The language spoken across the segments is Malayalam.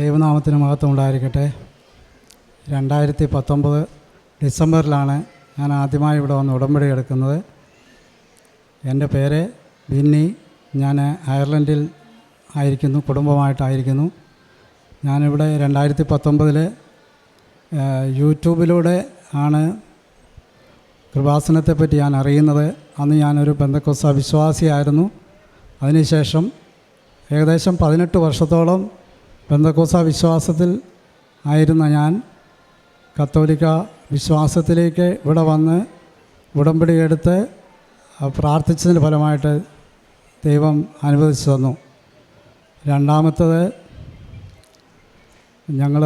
ദൈവനാമത്തിന് മഹത്വം ഉണ്ടായിരിക്കട്ടെ. രണ്ടായിരത്തി പത്തൊമ്പത് ഡിസംബറിലാണ് ഞാൻ ആദ്യമായി ഇവിടെ വന്ന് ഉടമ്പടി എടുക്കുന്നത്. എന്റെ പേര് ബിന്നി. ഞാൻ അയർലൻഡിൽ ആയിരിക്കുന്നു കുടുംബമായിട്ടായിരിക്കുന്നു. ഞാനിവിടെ രണ്ടായിരത്തി പത്തൊമ്പതിൽ യൂട്യൂബിലൂടെ ആണ് കൃപാസനത്തെപ്പറ്റി ഞാൻ അറിയുന്നത്. അന്ന് ഞാനൊരു ബന്ധക്കൊസ വിശ്വാസിയായിരുന്നു. അതിനുശേഷം ഏകദേശം പതിനെട്ട് വർഷത്തോളം ബന്ധക്കോസ വിശ്വാസത്തിൽ ആയിരുന്ന ഞാൻ കത്തോലിക്ക വിശ്വാസത്തിലേക്ക് ഇവിടെ വന്ന് ഉടമ്പടി എടുത്ത് പ്രാർത്ഥിച്ചതിന് ഫലമായിട്ട് ദൈവം അനുവദിച്ചു തന്നു. രണ്ടാമത്തത് ഞങ്ങൾ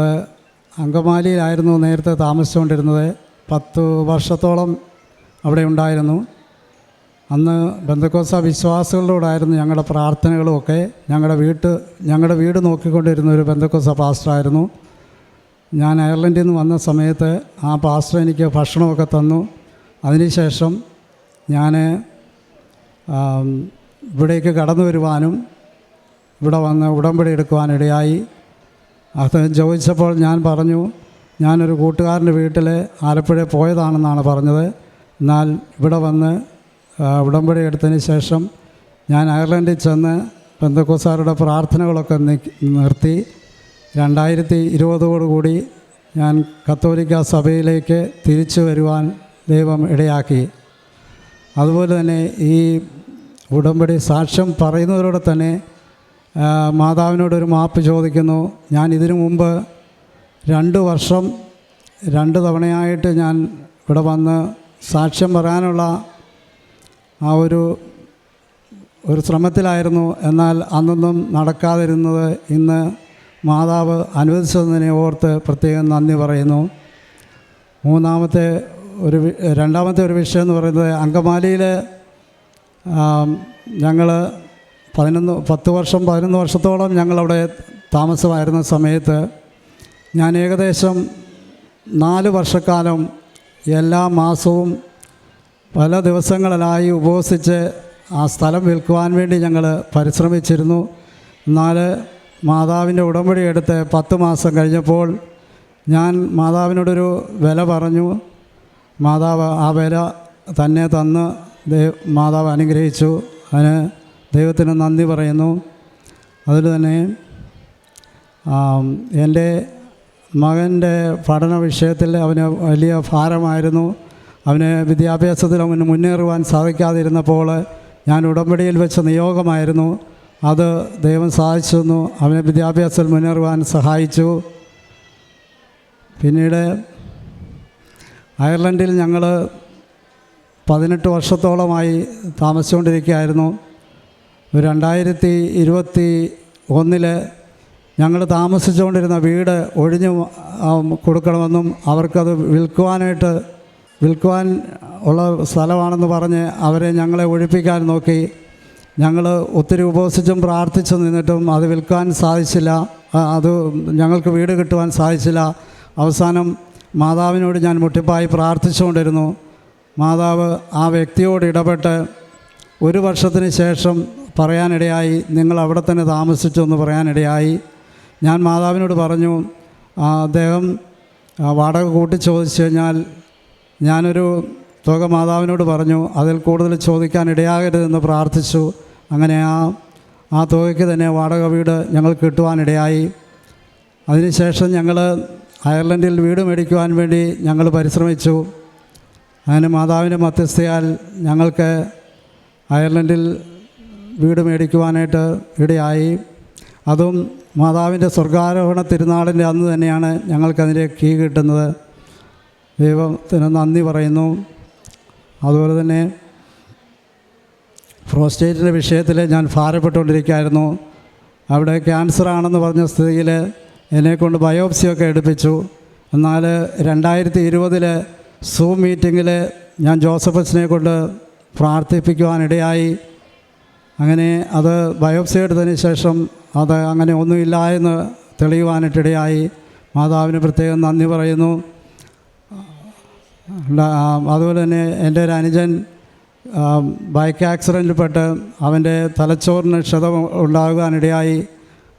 അങ്കമാലിയിലായിരുന്നു നേരത്തെ താമസിച്ചുകൊണ്ടിരുന്നത്. പത്ത് വർഷത്തോളം അവിടെ ഉണ്ടായിരുന്നു. അന്ന് ബന്ധക്കോസ വിശ്വാസികളോടായിരുന്നു ഞങ്ങളുടെ പ്രാർത്ഥനകളും ഒക്കെ ഞങ്ങളുടെ വീട്ട് ഞങ്ങളുടെ വീട് നോക്കിക്കൊണ്ടിരുന്ന ഒരു ബന്ധക്കോസ പാസ്റ്ററായിരുന്നു. ഞാൻ അയർലൻഡിൽ നിന്ന് വന്ന സമയത്ത് ആ പാസ്റ്റർ എനിക്ക് ഭക്ഷണമൊക്കെ തന്നു. അതിനുശേഷം ഞാൻ ഇവിടേക്ക് കടന്നു വരുവാനും ഇവിടെ വന്ന് ഉടമ്പടി എടുക്കുവാനിടയായി. അത് ചോദിച്ചപ്പോൾ ഞാൻ പറഞ്ഞു ഞാനൊരു കൂട്ടുകാരന്റെ വീട്ടിൽ ആലപ്പുഴ പോയതാണെന്നാണ് പറഞ്ഞത്. എന്നാൽ ഇവിടെ വന്ന് ഉടമ്പടി എടുത്തതിന് ശേഷം ഞാൻ അയർലൻഡിൽ ചെന്ന് ബന്ധക്കോസാരുടെ പ്രാർത്ഥനകളൊക്കെ നിർത്തി. രണ്ടായിരത്തി ഇരുപതോടുകൂടി ഞാൻ കത്തോലിക്ക സഭയിലേക്ക് തിരിച്ചു വരുവാൻ ദൈവം ഇടയാക്കി. അതുപോലെ തന്നെ ഈ ഉടമ്പടി സാക്ഷ്യം പറയുന്നവരോട് തന്നെ മാതാവിനോടൊരു മാപ്പ് ചോദിക്കുന്നു. ഞാൻ ഇതിനു മുമ്പ് രണ്ട് വർഷം രണ്ട് തവണയായിട്ട് ഞാൻ ഇവിടെ വന്ന് സാക്ഷ്യം പറയാനുള്ള ആ ഒരു ഒരു ശ്രമത്തിലായിരുന്നു. എന്നാൽ അന്നൊന്നും നടക്കാതിരുന്നത് ഇന്ന് മാതാവ് അനുവദിച്ചതിനെ ഓർത്ത് പ്രത്യേകം നന്ദി പറയുന്നു. മൂന്നാമത്തെ ഒരു രണ്ടാമത്തെ ഒരു വിഷയം എന്ന് പറയുന്നത് അങ്കമാലിയിൽ ഞങ്ങൾ പതിനൊന്ന് പത്ത് വർഷം പതിനൊന്ന് വർഷത്തോളം ഞങ്ങളവിടെ താമസമായിരുന്ന സമയത്ത് ഞാൻ ഏകദേശം നാല് വർഷക്കാലം എല്ലാ മാസവും പല ദിവസങ്ങളിലായി ഉപവസിച്ച് ആ സ്ഥലം വിൽക്കുവാൻ വേണ്ടി ഞങ്ങൾ പരിശ്രമിച്ചിരുന്നു. എന്നാൽ മാതാവിന്റെ ഉടമ്പടി എടുത്ത് പത്ത് മാസം കഴിഞ്ഞപ്പോൾ ഞാൻ മാതാവിനോടൊരു വില പറഞ്ഞു. മാതാവ് ആ വില തന്നെ തന്ന് ദൈവ മാതാവ് അനുഗ്രഹിച്ചു. അതിന് ദൈവത്തിന് നന്ദി പറയുന്നു. അതിൽ തന്നെ എന്റെ മകന്റെ പഠന വിഷയത്തിൽ അവന് വലിയ ഭാരമായിരുന്നു. അവന് വിദ്യാഭ്യാസത്തിൽ അവന് മുന്നേറുവാൻ സാധിക്കാതിരുന്നപ്പോൾ ഞാൻ ഉടമ്പടിയിൽ വെച്ച നിയോഗമായിരുന്നു. അത് ദൈവം സാധിച്ചു തന്നു അവനെ വിദ്യാഭ്യാസത്തിൽ മുന്നേറുവാൻ സഹായിച്ചു. പിന്നീട് അയർലൻഡിൽ ഞങ്ങൾ പതിനെട്ട് വർഷത്തോളമായി താമസിച്ചുകൊണ്ടിരിക്കുകയായിരുന്നു. രണ്ടായിരത്തി ഇരുപത്തി ഒന്നിൽ ഞങ്ങൾ താമസിച്ചുകൊണ്ടിരുന്ന വീട് ഒഴിഞ്ഞു കൊടുക്കണമെന്നും അവർക്കത് വിൽക്കുവാനായിട്ട് വിൽക്കുവാൻ ഉള്ള സ്ഥലമാണെന്ന് പറഞ്ഞ് അവരെ ഞങ്ങളെ ഒഴിപ്പിക്കാൻ നോക്കി. ഞങ്ങൾ ഒത്തിരി ഉപവസിച്ചും പ്രാർത്ഥിച്ചും നിന്നിട്ടും അത് വിൽക്കാൻ സാധിച്ചില്ല. അത് ഞങ്ങൾക്ക് വീട് കിട്ടുവാൻ സാധിച്ചില്ല. അവസാനം മാതാവിനോട് ഞാൻ മുട്ടിപ്പായി പ്രാർത്ഥിച്ചുകൊണ്ടിരുന്നു. മാതാവ് ആ വ്യക്തിയോട് ഇടപെട്ട് ഒരു വർഷത്തിന് ശേഷം പറയാനിടയായി നിങ്ങൾ അവിടെ തന്നെ താമസിച്ചു എന്ന് പറയാനിടയായി. ഞാൻ മാതാവിനോട് പറഞ്ഞു അദ്ദേഹം വാടക കൂട്ടി ചോദിച്ചു കഴിഞ്ഞാൽ ഞാനൊരു തുക മാതാവിനോട് പറഞ്ഞു അതിൽ കൂടുതൽ ചോദിക്കാൻ ഇടയാകരുതെന്ന് പ്രാർത്ഥിച്ചു. അങ്ങനെ ആ ആ തുകയ്ക്ക് തന്നെ വാടക വീട് ഞങ്ങൾ കിട്ടുവാനിടയായി അതിനുശേഷം ഞങ്ങൾ അയർലൻഡിൽ വീട് മേടിക്കുവാൻ വേണ്ടി ഞങ്ങൾ പരിശ്രമിച്ചു. അങ്ങനെ മാതാവിന്റെ മധ്യസ്ഥയാൽ ഞങ്ങൾക്ക് അയർലൻഡിൽ വീട് മേടിക്കുവാനായിട്ട് ഇടയായി. അതും മാതാവിന്റെ സ്വർഗാരോഹണ തിരുനാളിന്റെ അന്ന് തന്നെയാണ് ഞങ്ങൾക്കതിന്റെ കീ കിട്ടുന്നത്. ദൈവത്തിന് നന്ദി പറയുന്നു. അതുപോലെ തന്നെ പ്രോസ്റ്റേറ്റിന്റെ വിഷയത്തിൽ ഞാൻ ഭാരപ്പെട്ടുകൊണ്ടിരിക്കുകയായിരുന്നു. അവിടെ ക്യാൻസർ ആണെന്ന് പറഞ്ഞ സ്ഥിതിയിൽ എന്നെക്കൊണ്ട് ബയോപ്സിയൊക്കെ എടുപ്പിച്ചു. എന്നാൽ രണ്ടായിരത്തി ഇരുപതിൽ സൂം മീറ്റിങ്ങിൽ ഞാൻ ജോസഫസിനെ കൊണ്ട് പ്രാർത്ഥിപ്പിക്കുവാനിടയായി അങ്ങനെ അത് ബയോപ്സി എടുത്തതിന് ശേഷം അത് അങ്ങനെ ഒന്നുമില്ല എന്ന് തെളിയുവാനിട്ടിടയായി മാതാവിന് പ്രത്യേകം നന്ദി പറയുന്നു. അതുപോലെ തന്നെ എന്റെ ഒരു അനുജൻ ബൈക്ക് ആക്സിഡന്റിൽപ്പെട്ട് അവന്റെ തലച്ചോറിന് ക്ഷതം ഉണ്ടാകാനിടയായി.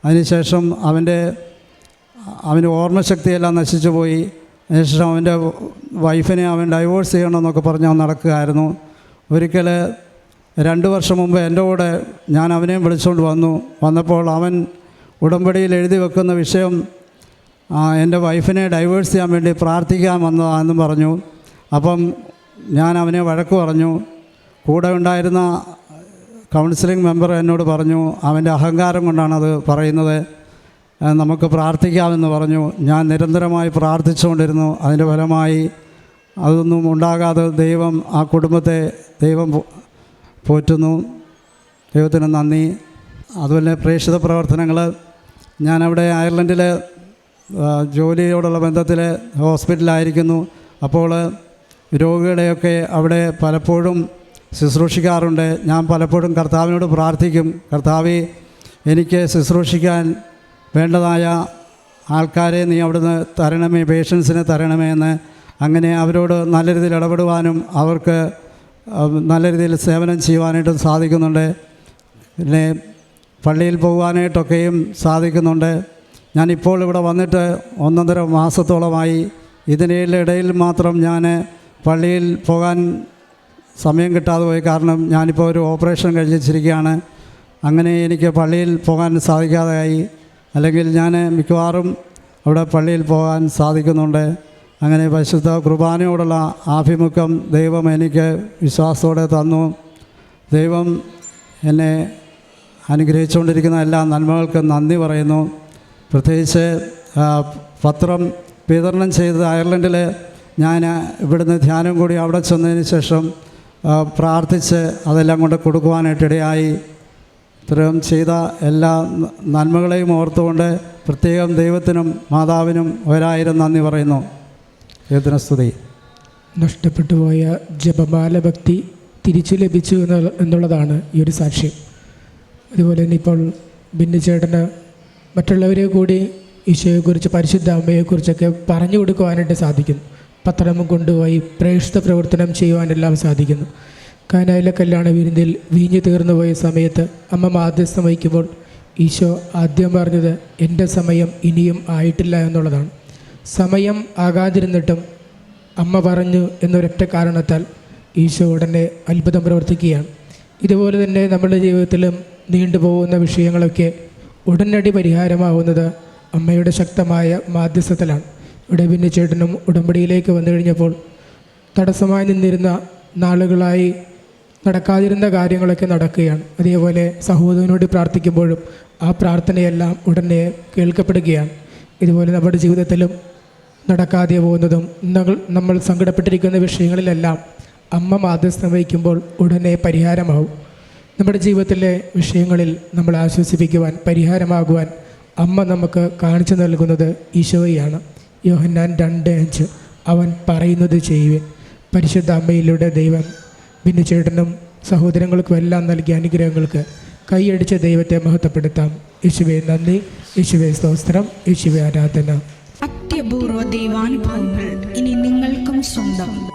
അതിനുശേഷം അവന്റെ അവന്റെ ഓർമ്മശക്തിയെല്ലാം നശിച്ചു പോയി. അതിനുശേഷം അവന്റെ വൈഫിനെ അവൻ ഡൈവോഴ്സ് ചെയ്യണമെന്നൊക്കെ പറഞ്ഞ് അവൻ നടക്കുകയായിരുന്നു. ഒരിക്കൽ രണ്ട് വർഷം മുമ്പ് എന്റെ കൂടെ ഞാൻ അവനെയും വിളിച്ചുകൊണ്ട് വന്നു. വന്നപ്പോൾ അവൻ ഉടമ്പടിയിൽ എഴുതി വെക്കുന്ന വിഷയം എന്റെ വൈഫിനെ ഡൈവേഴ്സ് ചെയ്യാൻ വേണ്ടി പ്രാർത്ഥിക്കാൻ വന്നതാണെന്നും പറഞ്ഞു. അപ്പം ഞാൻ അവനെ വഴക്ക് പറഞ്ഞു. കൂടെ ഉണ്ടായിരുന്ന കൗൺസിലിംഗ് മെമ്പർ എന്നോട് പറഞ്ഞു അവന്റെ അഹങ്കാരം കൊണ്ടാണത് പറയുന്നത്. നമുക്ക് പ്രാർത്ഥിക്കാമെന്ന് പറഞ്ഞു. ഞാൻ നിരന്തരമായി പ്രാർത്ഥിച്ചുകൊണ്ടിരുന്നു. അതിന്റെ ഫലമായി അതൊന്നും ഉണ്ടാകാതെ ദൈവം ആ കുടുംബത്തെ ദൈവം പോറ്റുന്നു. ദൈവത്തിന് നന്ദി. അതുപോലെ പ്രേക്ഷിത പ്രവർത്തനങ്ങൾ. ഞാനവിടെ അയർലൻഡിൽ ജോലിയോടുള്ള ബന്ധത്തിൽ ഹോസ്പിറ്റലായിരിക്കുന്നു അപ്പോൾ രോഗികളെയൊക്കെ അവിടെ പലപ്പോഴും ശുശ്രൂഷിക്കാറുണ്ട്. ഞാൻ പലപ്പോഴും കർത്താവിനോട് പ്രാർത്ഥിക്കും. കർത്താവ് എനിക്ക് ശുശ്രൂഷിക്കാൻ വേണ്ടതായ ആൾക്കാരെ നീ അവിടുന്ന് തരണമേ പേഷ്യൻസിനെ തരണമേ എന്ന് അങ്ങനെ അവരോട് നല്ല രീതിയിൽ ഇടപെടുവാനും അവർക്ക് നല്ല രീതിയിൽ സേവനം ചെയ്യുവാനായിട്ടും സാധിക്കുന്നുണ്ട്. പിന്നെ പള്ളിയിൽ പോകുവാനായിട്ടൊക്കെയും സാധിക്കുന്നുണ്ട്. ഞാനിപ്പോൾ ഇവിടെ വന്നിട്ട് ഒന്നൊന്നര മാസത്തോളമായി ഇതിനിടയിൽ മാത്രം ഞാൻ പള്ളിയിൽ പോകാൻ സമയം കിട്ടാതെ പോയി കാരണം ഞാനിപ്പോൾ ഒരു ഓപ്പറേഷൻ കഴിച്ചിരിക്കുകയാണ് അങ്ങനെ എനിക്ക് പള്ളിയിൽ പോകാൻ സാധിക്കാതെയായി. അല്ലെങ്കിൽ ഞാൻ മിക്കവാറും അവിടെ പള്ളിയിൽ പോകാൻ സാധിക്കുന്നുണ്ട്. അങ്ങനെ പരിശുദ്ധ കുർബാനയോടുള്ള ആഭിമുഖ്യം ദൈവം എനിക്ക് വിശ്വാസത്തോടെ തന്നു. ദൈവം എന്നെ അനുഗ്രഹിച്ചുകൊണ്ടിരിക്കുന്ന എല്ലാ നന്മകൾക്കും നന്ദി പറയുന്നു. പ്രത്യേകിച്ച് പത്രം വിതരണം ചെയ്തത് അയർലൻഡിൽ ഞാൻ ഇവിടുന്ന് ധ്യാനം കൂടി അവിടെ ചെന്നതിന് ശേഷം പ്രാർത്ഥിച്ച് അതെല്ലാം കൊണ്ട് കൊടുക്കുവാനായിട്ടിടയായി ഇത്രയും ചെയ്ത എല്ലാ നന്മകളെയും ഓർത്തുകൊണ്ട് പ്രത്യേകം ദൈവത്തിനും മാതാവിനും ഒരായിരം നന്ദി പറയുന്നു. ദൈവത്തിന് സ്തുതി? നഷ്ടപ്പെട്ടു പോയ ജപമാല ഭക്തി തിരിച്ചു ലഭിച്ചു എന്ന എന്നുള്ളതാണ് ഈ ഒരു സാക്ഷ്യം. അതുപോലെ തന്നെ ഇപ്പോൾ ബിന്നുചേട്ടന് മറ്റുള്ളവരെ കൂടി ഈശോയെക്കുറിച്ച് പരിശുദ്ധ അമ്മയെക്കുറിച്ചൊക്കെ പറഞ്ഞു കൊടുക്കുവാനായിട്ട് സാധിക്കുന്നു. പത്രം കൊണ്ടുപോയി പ്രേക്ഷിത പ്രവർത്തനം ചെയ്യുവാനെല്ലാം സാധിക്കുന്നു. കാനായിലെ കല്യാണ വിരുന്നിൽ വീഞ്ഞു തീർന്നു പോയ സമയത്ത് അമ്മ മാധ്യസ്ഥം വഹിക്കുമ്പോൾ ഈശോ ആദ്യം പറഞ്ഞത് എന്റെ സമയം ഇനിയും ആയിട്ടില്ല എന്നുള്ളതാണ്. സമയം ആകാതിരുന്നിട്ടും അമ്മ പറഞ്ഞു എന്നൊരൊറ്റ കാരണത്താൽ ഈശോ ഉടനെ അത്ഭുതം പ്രവർത്തിക്കുകയാണ്. ഇതുപോലെ തന്നെ നമ്മുടെ ജീവിതത്തിലും നീണ്ടുപോകുന്ന വിഷയങ്ങളൊക്കെ ഉടനടി പരിഹാരമാവുന്നത് അമ്മയുടെ ശക്തമായ മാധ്യസ്ഥത്തിലാണ്. ഇവിടെ ചേട്ടനും ഉടമ്പടിയിലേക്ക് വന്നു കഴിഞ്ഞപ്പോൾ തടസ്സമായി നിന്നിരുന്ന നാളുകളായി നടക്കാതിരുന്ന കാര്യങ്ങളൊക്കെ നടക്കുകയാണ്. അതേപോലെ സഹോദരനോട് പ്രാർത്ഥിക്കുമ്പോഴും ആ പ്രാർത്ഥനയെല്ലാം ഉടനെ കേൾക്കപ്പെടുകയാണ്. ഇതുപോലെ നമ്മുടെ ജീവിതത്തിലും നടക്കാതെ പോകുന്നതും നമ്മൾ നമ്മൾ സങ്കടപ്പെട്ടിരിക്കുന്ന വിഷയങ്ങളിലെല്ലാം അമ്മ മാധ്യസ്ഥം വഹിക്കുമ്പോൾ ഉടനെ പരിഹാരമാവും. നമ്മുടെ ജീവിതത്തിലെ വിഷയങ്ങളിൽ നമ്മൾ ആശ്വസിപ്പിക്കുവാൻ പരിഹാരമാകുവാൻ അമ്മ നമുക്ക് കാണിച്ചു നൽകുന്നത് ഈശോയാണ്. യോഹന്നാൻ രണ്ട് അഞ്ച്. അവൻ പറയുന്നത് ചെയ്യുവൻ പരിശുദ്ധ അമ്മയിലൂടെ ദൈവം ഭിന്നുചേട്ടനും സഹോദരങ്ങൾക്കും എല്ലാം നൽകിയ അനുഗ്രഹങ്ങൾക്ക് കൈയടിച്ച ദൈവത്തെ മഹത്വപ്പെടുത്താം. യേശുവെ നന്ദി. യേശുവെ സ്തോത്രം. യേശുവെ ആരാധന. അത്യപൂർവ ദൈവാനുഭവങ്ങൾ ഇനി നിങ്ങൾക്കും സ്വന്തം.